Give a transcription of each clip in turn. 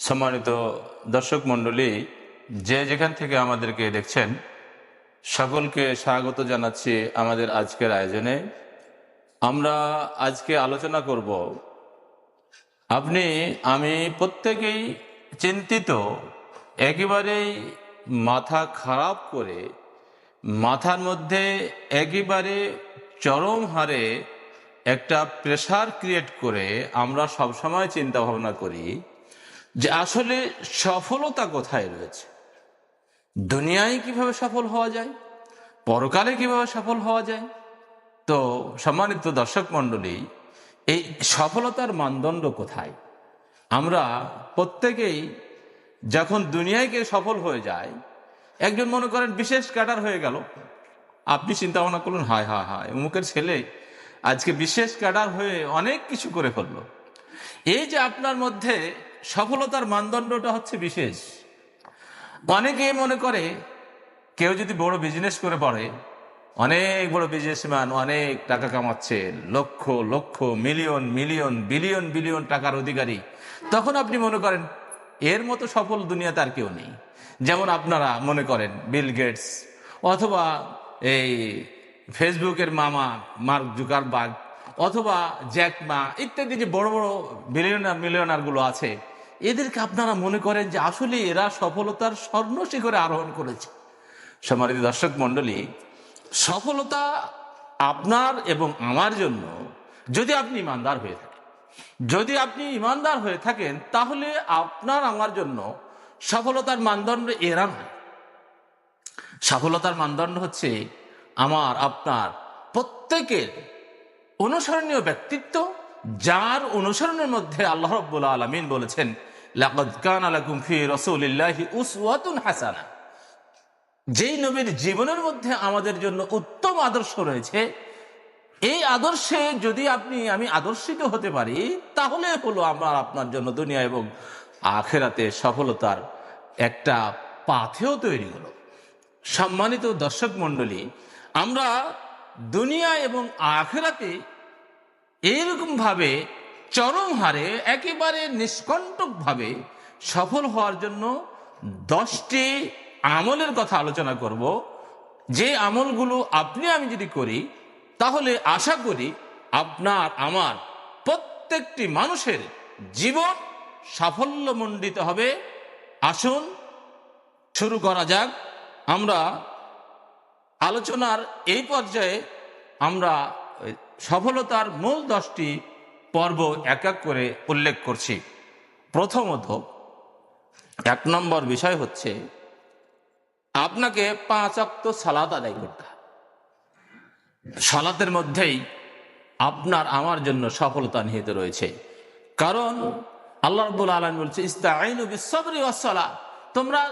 সম্মানিত দর্শক মণ্ডলী, যে যেখান থেকে আমাদেরকে দেখছেন, সকলকে স্বাগত জানাচ্ছি আমাদের আজকের আয়োজনে। আমরা আজকে আলোচনা করব, আপনি, আমি প্রত্যেকেই চিন্তিত, একেবারেই মাথা খারাপ করে, মাথার মধ্যে একেবারে চরম হারে একটা প্রেশার ক্রিয়েট করে আমরা সবসময় চিন্তা ভাবনা করি। যে আসলে সফলতা কোথায় রয়েছে? দুনিয়ায় কীভাবে সফল হওয়া যায়? পরকালে কীভাবে সফল হওয়া যায়? তো সম্মানিত দর্শক মণ্ডলী, এই সফলতার মানদণ্ড কোথায়? আমরা প্রত্যেকেই যখন দুনিয়ায় গিয়ে সফল হয়ে যায় একজন মনে করেন বিশেষ ক্যাডার হয়ে গেল। আপনি চিন্তা ভাবনা করলেন, হায় হায় হায়, অমুকের ছেলে আজকে বিশেষ ক্যাডার হয়ে অনেক কিছু করে ফেলল। এই যে আপনার মধ্যে সফলতার মানদণ্ডটা হচ্ছে বিশেষ। অনেকে মনে করে, কেউ যদি বড় বিজনেস করে পড়ে, অনেক বড় বিজনেসম্যান অনেক টাকা কামাচ্ছে, lakh lakh million million billion billion টাকার অধিকারী। তখন আপনি মনে করেন, এর মতো সফল দুনিয়াতে আর কেউ নেই। যেমন আপনারা মনে করেন বিল গেটস অথবা এই ফেসবুকের মামা মার্ক জুকারবার্গ অথবা জ্যাকমা ইত্যাদি যে বড় বড় বিলিয়নার মিলিয়নারগুলো আছে এদেরকে আপনারা মনে করেন যে আসলে এরা সফলতার স্বর্ণ শিখরে আরোহণ করেছে। সম্মানিত দর্শক মন্ডলী সফলতা আপনার এবং আমার জন্য যদি আপনি ইমানদার হয়ে থাকেন, যদি আপনি ইমানদার হয়ে থাকেন, তাহলে আপনার আমার জন্য সফলতার মানদণ্ড এরা নয়। সফলতার মানদণ্ড হচ্ছে আমার, আপনার প্রত্যেকের অনুসরণীয় ব্যক্তিত্ব, যার অনুসরণের মধ্যে আল্লাহ রব্বুল আলমিন বলেছেন লাকাদ কান আলাকুম ফি রাসূলিল্লাহি উসওয়াতুন হাসানা। যেই নবীর জীবনের মধ্যে আমাদের জন্য উত্তম আদর্শ রয়েছে, এই আদর্শে যদি আপনি, আমি আদর্শিত হতে পারি, তাহলে হলো আমার, আপনার জন্য দুনিয়া এবং আখেরাতে সফলতার একটা পাথেও তৈরি হলো। সম্মানিত দর্শক মণ্ডলী, আমরা দুনিয়া এবং আখেরাতে এইরকম ভাবে চরম হারে একেবারে নিষ্কণ্টক ভাবে সফল হওয়ার জন্য দশটি আমলের কথা আলোচনা করব। যে আমলগুলো আপনি আমি যদি করি, তাহলে আশা করি আপনার, আমার প্রত্যেকটি মানুষের জীবন সাফল্যমণ্ডিত হবে। আসুন, শুরু করা যাক। আমরা আলোচনার এই পর্যায়ে আমরা সফলতার মূল দশটি পর্ব এক এক করে উল্লেখ করছি। প্রথমত, এক নম্বর বিষয় হচ্ছে, আপনাকে পাঁচ অক্ত সালাত আদায় করতে সালাতের মধ্যেই আপনার, আমার জন্য সফলতা নিহিত রয়েছে। কারণ আল্লাহ রব্বুল আলম বলছে ইস্তাইনু তোমরা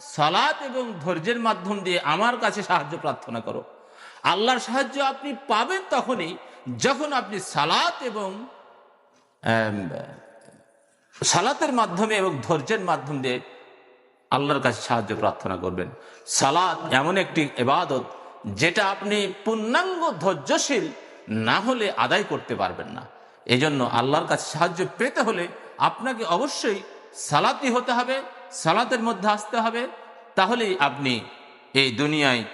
সালাত এবং ধৈর্যের মাধ্যম দিয়ে আমার কাছে সাহায্য প্রার্থনা করো। আল্লাহর সাহায্য আপনি পাবেন তখনই যখন আপনি সালাত এবং সালাতের মাধ্যমে এবং ধৈর্যের মাধ্যম দিয়ে আল্লাহর কাছে সাহায্য প্রার্থনা করবেন। সালাত এমন একটি এবাদত যেটা আপনি পূর্ণাঙ্গ ধৈর্যশীল না হলে আদায় করতে পারবেন না। এজন্য আল্লাহর কাছে সাহায্য পেতে হলে আপনাকে অবশ্যই সালাতি হতে হবে, সালাতের মধ্যে আসতে হবে। তাহলেই আপনি এই দুনিয়ায়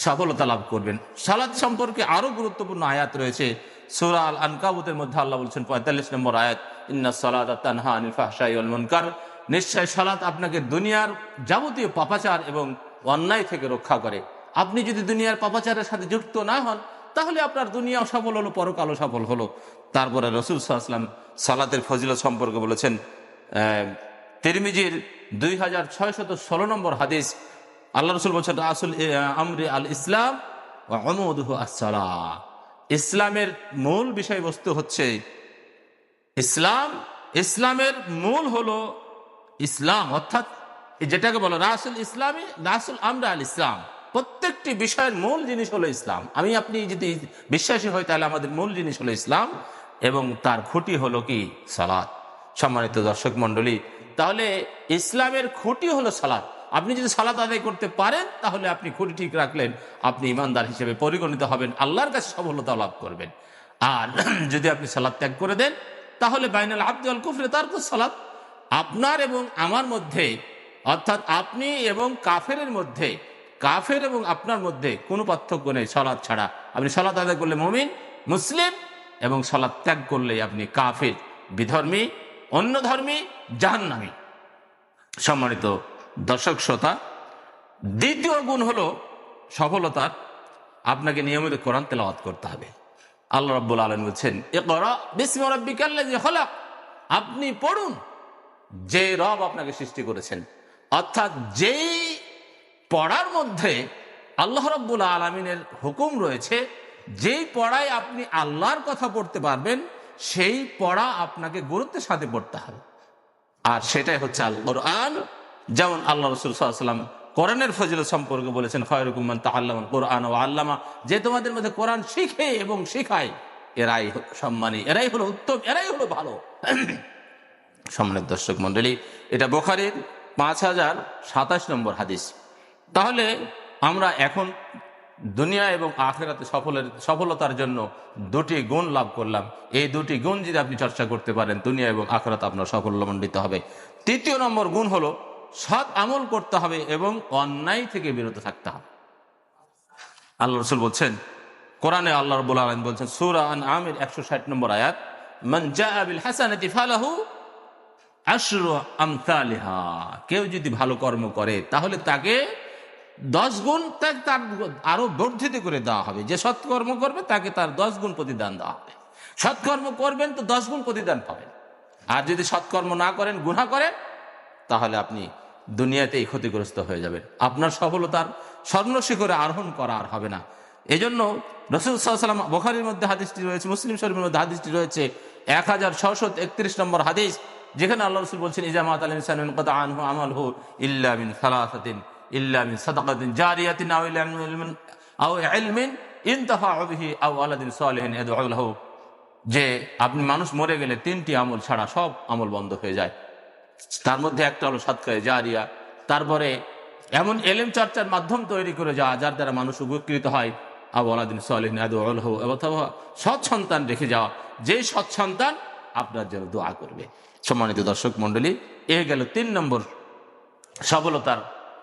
সফলতা লাভ করবেন। সালাদ সম্পর্কে আরও গুরুত্বপূর্ণ আয়াত রয়েছে সুরা আল আনকাবুতের মধ্যে আল্লাহ বলছেন, পঁয়তাল্লিশ নম্বর আয়াত, ইন্না সালাদ তানহা আনিল ফাহশাই ওয়াল মুনকার নিশ্চয় সালাত আপনাকে দুনিয়ার যাবতীয় পাপাচার এবং অন্যায় থেকে রক্ষা করে। আপনি যদি দুনিয়ার পাপাচারের সাথে যুক্ত না হন, তাহলে আপনার দুনিয়াও সফল হলো, পরকালও সফল হলো। তারপরে রসুল সাল্লাম সালাতের ফজিলত সম্পর্কে বলেছেন তিরমিজির দুই হাজার ছয়শত ষোলো নম্বর হাদিস, আল্লাহ রসুল বলছেন আসল আমরে আল ইসলাম আসসালা ইসলামের মূল বিষয়বস্তু হচ্ছে, ইসলাম, ইসলামের মূল হলো ইসলাম। অর্থাৎ যেটাকে বলো, রাসুল ইসলামী, রাসুল আমরা আল ইসলাম। প্রত্যেকটি বিষয়ের মূল জিনিস হলো ইসলাম। আমি আপনি যদি বিশ্বাসী হই, তাহলে আমাদের মূল জিনিস হলো ইসলাম এবং তার খুঁটি হলো কি? সালাদ সম্মানিত দর্শক মন্ডলী তাহলে ইসলামের খুঁটি হলো সালাদ আপনি যদি সালাত আদায় করতে পারেন, তাহলে আপনি খুঁটি ঠিক রাখলেন, আপনি ইমানদার হিসেবে পরিগণিত হবেন, আল্লাহর কাছে সফলতা লাভ করবেন। আর যদি আপনি সালাদ ত্যাগ করে দেন, তাহলে বাইনাল আব্দুল কুফরে তার সালাদ আপনার এবং আমার মধ্যে, অর্থাৎ আপনি এবং কাফেরের মধ্যে, কাফের এবং আপনার মধ্যে কোনো পার্থক্য নেই সলাদ ছাড়া। আপনি সলাদ আদায় করলে মমিন, মুসলিম, এবং সলাদ ত্যাগ করলে আপনি কাফের, বিধর্মী অন্য ধর্মী জাহান্নামী। সম্মানিত দর্শক শ্রোতা, দ্বিতীয় গুণ হলো সফলতার আপনাকে নিয়মিত কোরআন তেলাওয়াত করতে হবে। আল্লাহ রাব্বুল আলম বলছেন এ করা রাব্বিকাল্লাযী খলাক। আপনি পড়ুন যে রব আপনাকে সৃষ্টি করেছেন। অর্থাৎ যেই পড়ার মধ্যে আল্লাহ রব্বুল আলমিনের হুকুম রয়েছে, যেই পড়ায় আপনি আল্লাহর কথা পড়তে পারবেন, সেই পড়া আপনাকে গুরুত্বের সাথে পড়তে হবে। আর সেটাই হচ্ছে আল কোরআন যেমন আল্লাহ রসুল সাল্লাম কোরআনের ফজিল সম্পর্কে বলেছেন খয়রকুমান তাল্লাম কোরআন ও আল্লামা। যে তোমাদের মধ্যে কোরআন শিখে এবং শিখায়, এরাই সম্মানী, এরাই হলো উত্তম, এরাই হলো ভালো। সম্মানিত দর্শক মন্ডলী এটা বোখারির পাঁচ হাজার সাতাশ নম্বর হাদিস। তাহলে আমরা এখন দুনিয়া এবং আখেরাতে সফলের, সফলতার জন্য দুটি গুণ লাভ করলাম। এই দুটি গুণ যদি আপনি চর্চা করতে পারেন, দুনিয়া এবং আখেরাত আপনার সাফল্যমণ্ডিত হবে। তৃতীয় নম্বর গুণ হলো সৎ আমল করতে হবে এবং অন্যায় থেকে বিরত থাকতে হবে। আল্লাহ রসুল বলছেন, কোরআনে আল্লাহ রবুল আলম বলছেন, সুরা আন আমির একশো ষাট নম্বর আয়াত, মান জা আবিল হাসানাতি ফালাহু আশরু আমসালিহা। কেউ যদি ভালো কর্ম করে, তাহলে তাকে দশ গুণ তাকে তার আরও বর্ধিত করে দেওয়া হবে। যে সৎকর্ম করবে, তাকে তার দশ গুণ প্রতিদান দেওয়া হবে। সৎকর্ম করবেন তো দশ গুণ প্রতিদান পাবেন। আর যদি সৎকর্ম না করেন গুণা করেন, তাহলে আপনি দুনিয়াতেই ক্ষতিগ্রস্ত হয়ে যাবেন আপনার সফলতার স্বর্ণ শিখরে আরোহণ করা আর হবে না। এই জন্য সাল্লাম বোখারির মধ্যে হাদিসটি রয়েছে, মুসলিম শরীফের মধ্যে হাদিসটি রয়েছে এক হাজার ছশো একত্রিশ নম্বর হাদিস, যেখানে আল্লাহ রসুল বলছেন ইজামাত আনহু আমাল হু ইল্লা মিন সালাসাতিন, ইল্লা মিন সাদাকাতিন জারিয়াতিন যে আপনি মানুষ মরে গেলে তিনটি আমল ছাড়া সব আমল বন্ধ হয়ে যায়। তার মধ্যে একটা হলো সৎকারে জারিয়া। তারপরে এমন এলেম চর্চার মাধ্যম তৈরি করে যাওয়া যার দ্বারা মানুষ উপকৃত হয়। আবু আলাদিন সালিন অথবা সৎ সন্তান রেখে যাওয়া। যে সৎ সন্তান আপনার জন্য দোয়া করবে। সম্মানিত দর্শক মণ্ডলী, এ গেল তিন নম্বর সফলতার।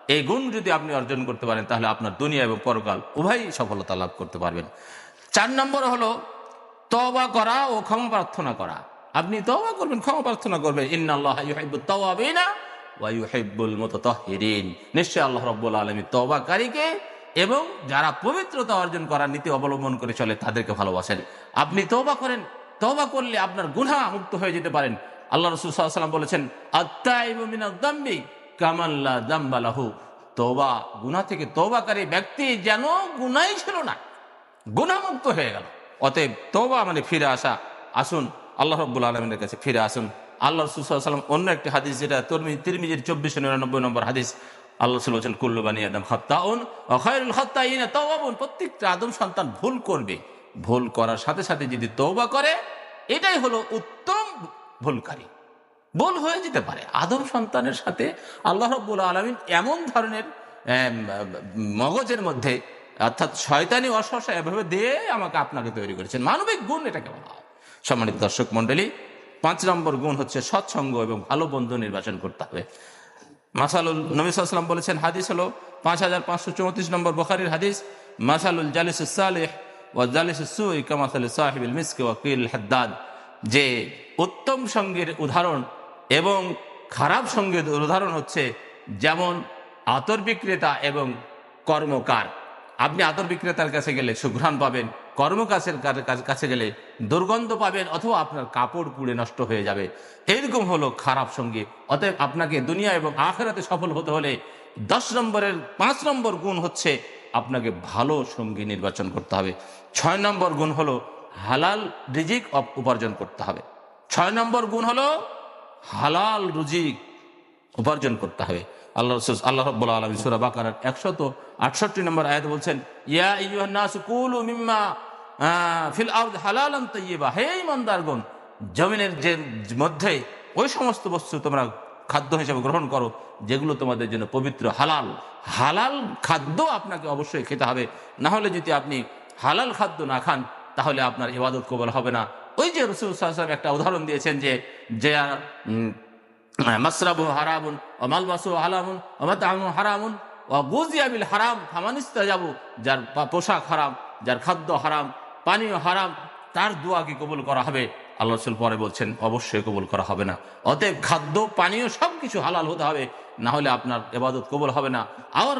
এই গুণ যদি আপনি অর্জন করতে পারেন, তাহলে আপনার দুনিয়া এবং পরকাল উভয়ই সফলতা লাভ করতে পারবেন। চার নম্বর হলো তবা করা ও ক্ষমা প্রার্থনা করা। আপনি তবা করবেন, ক্ষমা প্রার্থনা করবেন। ইন্নাল্লাহ ইউহিব্বুত তাওয়াবিনা ওয়া ইউহিব্বুল মুতাতাহহিরিন নিশ্চয় আল্লাহ রাব্বুল আলামিন তওবাকারীকে এবং যারা পবিত্রতা অর্জন করার নীতি অবলম্বন করে চলে, তাদেরকে ভালোবাসেন। আপনি তওবা করেন, তওবা করলে আপনার গুনাহ মুক্ত হয়ে যেতে পারেন। আল্লাহ রাসূল বলেছেন, আত্তাইবু মিনাদ দাম্বি কামাল্লা দাম্বালাহু তওবা, গুনাহ থেকে তওবাকারী ব্যক্তি যেন গুনাই ছিল না গুণামুক্ত হয়ে গেল। অতএব তওবা মানে ফিরে আসা। আসুন আল্লাহ রব্বুল আলমিনের কাছে ফিরে আসুন। আল্লাহ রসুলাম অন্য একটি হাদিস, যেটা তরমি, তিরমিজির চব্বিশশো নিরানব্বই নম্বর হাদিস, আল্লাহ রসুল বলছেন কুল্লুবানি আদম হত্যাউন অখয়রুল হত্যা ইনা প্রত্যেকটা আদম সন্তান ভুল করবে। ভুল করার সাথে সাথে যদি তওবা করে, এটাই হলো উত্তম ভুলকারী। ভুল হয়ে যেতে পারে। আদম সন্তানের সাথে আল্লাহ রব্বুল আলমিন এমন ধরনের মগজের মধ্যে, অর্থাৎ শয়তানি অসহসা এভাবে দিয়ে আমাকে আপনাকে তৈরি করেছেন। মানবিক গুণ এটাকে বলা হয়। সম্মানিত দর্শক মন্ডলী পাঁচ নম্বর গুণ হচ্ছে সৎসঙ্গ এবং ভালো বন্ধু নির্বাচন করতে হবে। মাসালুল নবী বলেছেন, হাদিস হলো পাঁচ হাজার পাঁচশো চৌত্রিশ নম্বর বখারির হাদিস, মাসালুল জালিস মিসক যে উত্তম সঙ্গীর উদাহরণ এবং খারাপ সঙ্গীর উদাহরণ হচ্ছে যেমন আতর বিক্রেতা এবং কর্মকার। আপনি আতর বিক্রেতার কাছে গেলে সুঘ্রাণ পাবেন কর্মকাশের কার- কার- কাছে গেলে দুর্গন্ধ পাবেন অথবা আপনার কাপড় পুড়ে নষ্ট হয়ে যাবে। এরকম হলো খারাপ সঙ্গী। অতএব আপনাকে দুনিয়া এবং আখেরাতে সফল হতে হলে দশ নম্বরের, পাঁচ নম্বর গুণ হচ্ছে আপনাকে ভালো সঙ্গী নির্বাচন করতে হবে। ছয় নম্বর গুণ হলো হালাল রিজিক উপার্জন করতে হবে। ছয় নম্বর গুণ হলো হালাল রুজিক উপার্জন করতে হবে। আল্লাহ রসুল আল্লাহ রব্বুল আলমী সুরা বাকার একশত আটষট্টি নম্বর আয়াত বলছেন, ইয়া ইয়ুহান্নাস কুলু মিম্মা ফিল আরদ হালালান তাইয়্যিবা হে ইমানদারগণ জমিনের যে মধ্যে ওই সমস্ত বস্তু তোমরা খাদ্য হিসেবে গ্রহণ করো, যেগুলো তোমাদের জন্য পবিত্র, হালাল। হালাল খাদ্য আপনাকে অবশ্যই খেতে হবে। না হলে যদি আপনি হালাল খাদ্য না খান, তাহলে আপনার ইবাদত কবল হবে না। ওই যে রসুল সাল্লাল্লাহু একটা উদাহরণ দিয়েছেন যে যে মাসরাবু হারামুন, ও মালবাসু হালামুন, ও মাতামু হারামুন, ও গুজিয়াবিল হারাম ফামানিস্তা যাব যার পোশাক হারাম, যার খাদ্য হারাম, পানীয় হারাম, তার দোয়া কি কবুল করা হবে? আল্লাহ রসুল পরে বলছেন, অবশ্যই কবুল করা হবে না। অতএব খাদ্য, পানীয় সব কিছু হালাল হতে হবে, না হলে আপনার এবাদত কবুল হবে না। আর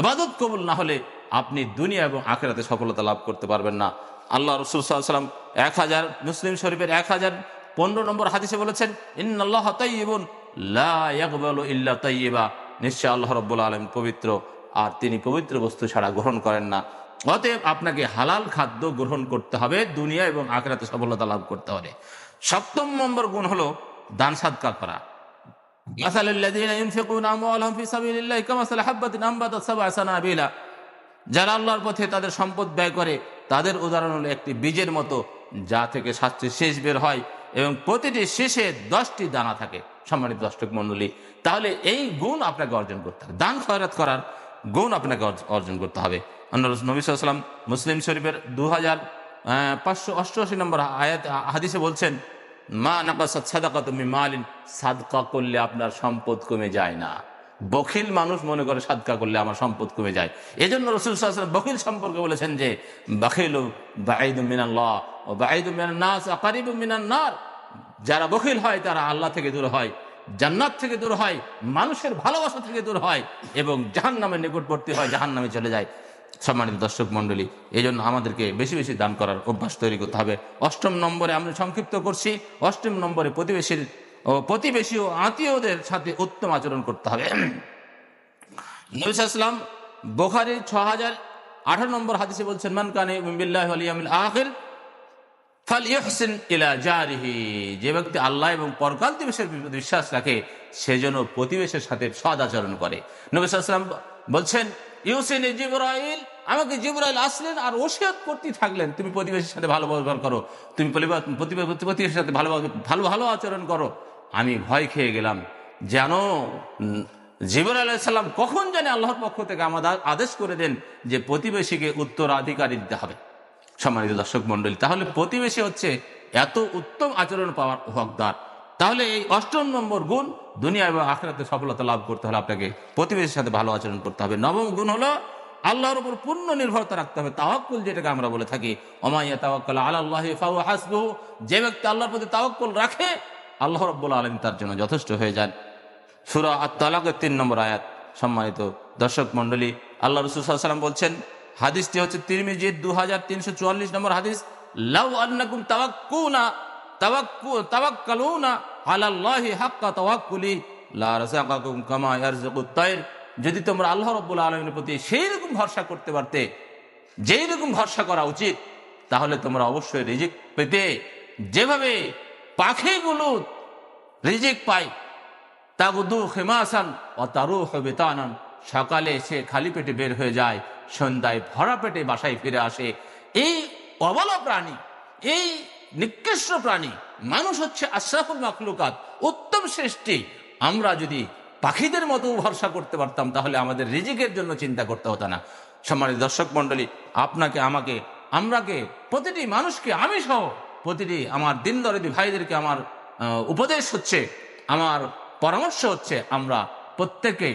এবাদত কবুল না হলে আপনি দুনিয়া এবং আখেরাতে সফলতা লাভ করতে পারবেন না। আল্লাহ রসুল সাল্লাম এক হাজার, মুসলিম শরীফের এক হাজার পনেরো নম্বর হাদিসে বলেছেন ইন্নআল্লাহ তাইবন ইল্লা তাইবা নিশ্চয় আল্লাহ রব্বুল আলম পবিত্র, আর তিনি পবিত্র বস্তু ছাড়া গ্রহণ করেন না। অতএব আপনাকে হালাল খাদ্য গ্রহণ করতে হবে, দুনিয়া এবং আখরাতে সফলতা লাভ করতে হবে। সপ্তম নম্বর গুণ হলো দান সাদকা করা। যারা আল্লাহর পথে তাদের সম্পদ ব্যয় করে, তাদের উদাহরণ হলো একটি বীজের মতো, যা থেকে শাস্তি শেষ বের হয়। এবং প্রতিটি শেষে দশটি দানা থাকে। সম্মানিত দর্শক মন্ডলী তাহলে এই গুণ আপনাকে অর্জন করতে হবে। দান খয়রাত করার গুণ আপনাকে অর্জন করতে হবে। নবী সাল্লাম মুসলিম শরীফের দু হাজার পাঁচশো অষ্টআশি নম্বর আয়াত হাদিসে বলছেন, মা নাকাসাত সাদাকা তুমি মালিন সাদকা করলে আপনার সম্পদ কমে যায় না। বখিল মানুষ মনে করে সাদকা করলে আমার সম্পদ কমে যায়। এজন্য রসুল বখিল সম্পর্কে বলেছেন যে, বাখিল মিনাল্লাহ ও বাঈদু মিনান নাস আকারিবু যারা বখিল হয়, তারা আল্লাহ থেকে দূর হয়, জান্নাত থেকে দূর হয়, মানুষের ভালোবাসা থেকে দূর হয় এবং জাহান নামের নিকটবর্তী হয় জাহান নামে চলে যায়। সম্মানিত দর্শক মণ্ডলী এই জন্য আমাদেরকে বেশি বেশি দান করার অভ্যাস তৈরি করতে হবে। অষ্টম নম্বরে আমরা সংক্ষিপ্ত করছি। অষ্টম নম্বরে প্রতিবেশীর ও প্রতিবেশী ও আত্মীয়দের সাথে উত্তম আচরণ করতে হবে। নবিসাম বোখারি ছ হাজার আঠারো নম্বর হাদিসে বলছেন, মান কানে আখির ইলা যে ব্যক্তি আল্লাহ এবং পরকাল দিবসের বিশ্বাস রাখে, সে যেন প্রতিবেশের সাথে সদ আচরণ করে। নবী সাল্লাম বলছেন, ইউসিন জিব্রাইল, আমাকে জিব্রাইল আসলেন আর ওসিয়ত করতে থাকলেন। তুমি প্রতিবেশীর সাথে ভালো ব্যবহার করো। তুমি প্রতিবেশীর সাথে ভালো ভালো ভালো আচরণ করো। আমি ভয় খেয়ে গেলাম, যেন জিবর আলাইসাল্লাম কখন জানে আল্লাহর পক্ষ থেকে আমাদের আদেশ করে দেন যে প্রতিবেশীকে উত্তরাধিকারী দিতে হবে। সম্মানিত দর্শক মন্ডলী তাহলে প্রতিবেশী হচ্ছে এত উত্তম আচরণ পাওয়ার হকদার। তাহলে এই অষ্টম নম্বর গুণ দুনিয়া এবং আখরাতে সফলতা লাভ করতে হলে আপনাকে প্রতিবেশীর সাথে ভালো আচরণ করতে হবে। নবম গুণ হলো আল্লাহর উপর পূর্ণ নির্ভরতা রাখতে হবে। তাওয়াক্কুল যেটাকে আমরা বলে থাকি অমাইয়া তাওয়াক্কাল আল্লাহ হাসবু যে ব্যক্তি আল্লাহর প্রতি তাওয়াক্কুল রাখে আল্লাহ রব্বুল আলম তার জন্য যথেষ্ট হয়ে যান। সুরা আত তালাকের তিন নম্বর আয়াত, সম্মানিত দর্শক মন্ডলী আল্লাহ রসুল সাল্লাম বলছেন, হাদিসটি হচ্ছে তিরমিজির দু হাজার তিনশো চুয়াল্লিশ নম্বর হাদিস, লাউ আন্নাকুম তাওয়াক্কুনা, তাওয়াক্কু, তাওয়াক্কালুনা আলাল্লাহি হাক্কা তাওয়াক্কুলি, লা রাযাকাকুম কামা ইয়ারযুকুত তাইর। যদি তোমরা আল্লাহ রাব্বুল আলামিনের প্রতি সেই রকম ভরসা করতে পারতে, যেই রকম ভরসা করা উচিত, তাহলে তোমরা অবশ্যই রিজিক পেতে। যেভাবে পাখিগুলো রিজিক পায় তাগুদু খেমাসান ও তারু হবে তানান সকালে সে খালি পেটে বের হয়ে যায়, সন্ধ্যায় ভরা পেটে বাসায় ফিরে আসে। এই অবলা প্রাণী, এই নিকৃষ্ট প্রাণী, মানুষ হচ্ছে আশরাফুল মাকলুকাত উত্তম সৃষ্টি। আমরা যদি পাখিদের মতো ভরসা করতে পারতাম, তাহলে আমাদের রিজিকের জন্য চিন্তা করতে হতো না। সম্মানিত দর্শক মন্ডলী আপনাকে, আমাকে, আমরাকে, প্রতিটি মানুষকে আমি সহ প্রতিটি আমার দিন দরদি ভাইদেরকে আমার উপদেশ হচ্ছে, আমার পরামর্শ হচ্ছে, আমরা প্রত্যেকে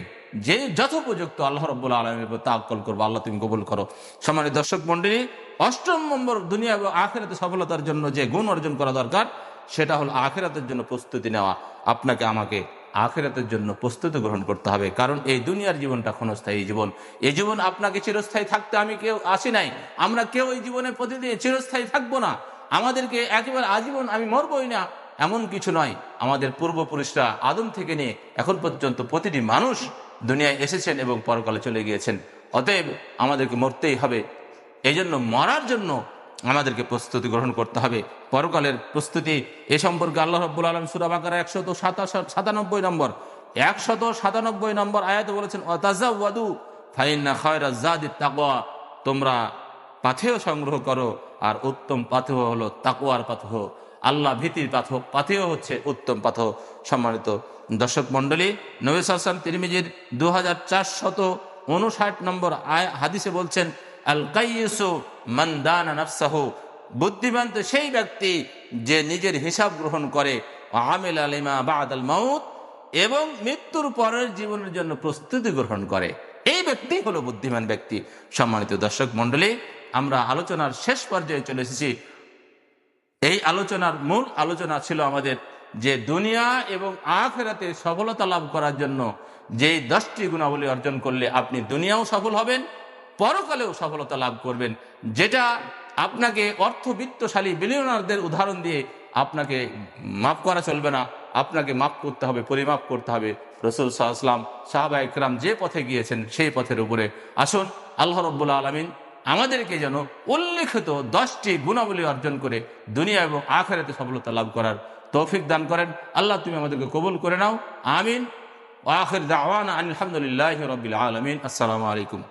যে যথোপযুক্ত আল্লাহ রব্বুল আলমের উপর আকল করব, আল্লাহ তুমি কবুল করো। সম্মানিত দর্শক মন্ডলী অষ্টম নম্বর দুনিয়া এবং আখেরাতে সফলতার জন্য যে গুণ অর্জন করা দরকার, সেটা হলো আখেরাতের জন্য প্রস্তুতি নেওয়া। আপনাকে আমাকে আখেরাতের জন্য প্রস্তুতি গ্রহণ করতে হবে, কারণ এই দুনিয়ার জীবনটা ক্ষণস্থায়ী জীবন। এই জীবন আপনাকে চিরস্থায়ী থাকতে আমি কেউ আসি নাই। আমরা কেউ এই জীবনে প্রতিদিন চিরস্থায়ী থাকব না। আমাদেরকে একেবারে আজীবন আমি মরবই না, এমন কিছু নয়। আমাদের পূর্বপুরুষরা আদম থেকে নিয়ে এখন পর্যন্ত প্রতিটি মানুষ দুনিয়ায় এসেছেন এবং পরকালে চলে গিয়েছেন। অতএব আমাদেরকে মরতেই হবে। এই জন্য মরার জন্য আমাদেরকে প্রস্তুতি গ্রহণ করতে হবে। পরকালের প্রস্তুতি এ সম্পর্কে আল্লাহ রব্বুল আলম সুরাবাকার একশত সাতানব্বই নম্বর, একশত সাতানব্বই নম্বর আয়াতে বলেছেন ওয়াদু তোমরা পাথেয় সংগ্রহ করো, আর উত্তম পাথেয় হলো তাকুয়ার পাথেয়। আল্লাহ ভীতির পাথ পাথেয় হচ্ছে উত্তম পাথ সম্মানিত দর্শক মন্ডলী নবীস হাসান তিরমিজির দু হাজার চারশত উনষাট নম্বর আয় হাদিসে বলছেন, আল কাইসু মন্দানা বুদ্ধিমান তো সেই ব্যক্তি যে নিজের হিসাব গ্রহণ করে আমিল আলিমা বাদ আল মাউত, এবং মৃত্যুর পরের জীবনের জন্য প্রস্তুতি গ্রহণ করে। এই ব্যক্তি হলো বুদ্ধিমান ব্যক্তি। সম্মানিত দর্শক মন্ডলী আমরা আলোচনার শেষ পর্যায়ে চলে এসেছি। এই আলোচনার মূল আলোচনা ছিল আমাদের যে দুনিয়া এবং আখেরাতে সফলতা লাভ করার জন্য যেই দশটি গুণাবলী অর্জন করলে আপনি দুনিয়াও সফল হবেন, পরকালেও সফলতা লাভ করবেন। যেটা আপনাকে অর্থবিত্তশালী বিলিয়নারদের উদাহরণ দিয়ে আপনাকে মাফ করা চলবে না, আপনাকে মাফ করতে হবে, পরিমাপ করতে হবে। রসুল সাহা ইসলাম সাহাবা ইকরাম যে পথে গিয়েছেন সেই পথের উপরে। আসুন, আল্লাহ রব্বুল্লা আলমিন আমাদেরকে যেন উল্লেখিত দশটি গুণাবলী অর্জন করে দুনিয়া এবং আখেরাতে সফলতা লাভ করার তৌফিক দান করেন। আল্লাহ, তুমি আমাদেরকে কবুল করে নাও। আমিন। আখির দাওয়ানা আলহামদুলিল্লাহ রবিল আলমিন। আসসালামু আলাইকুম।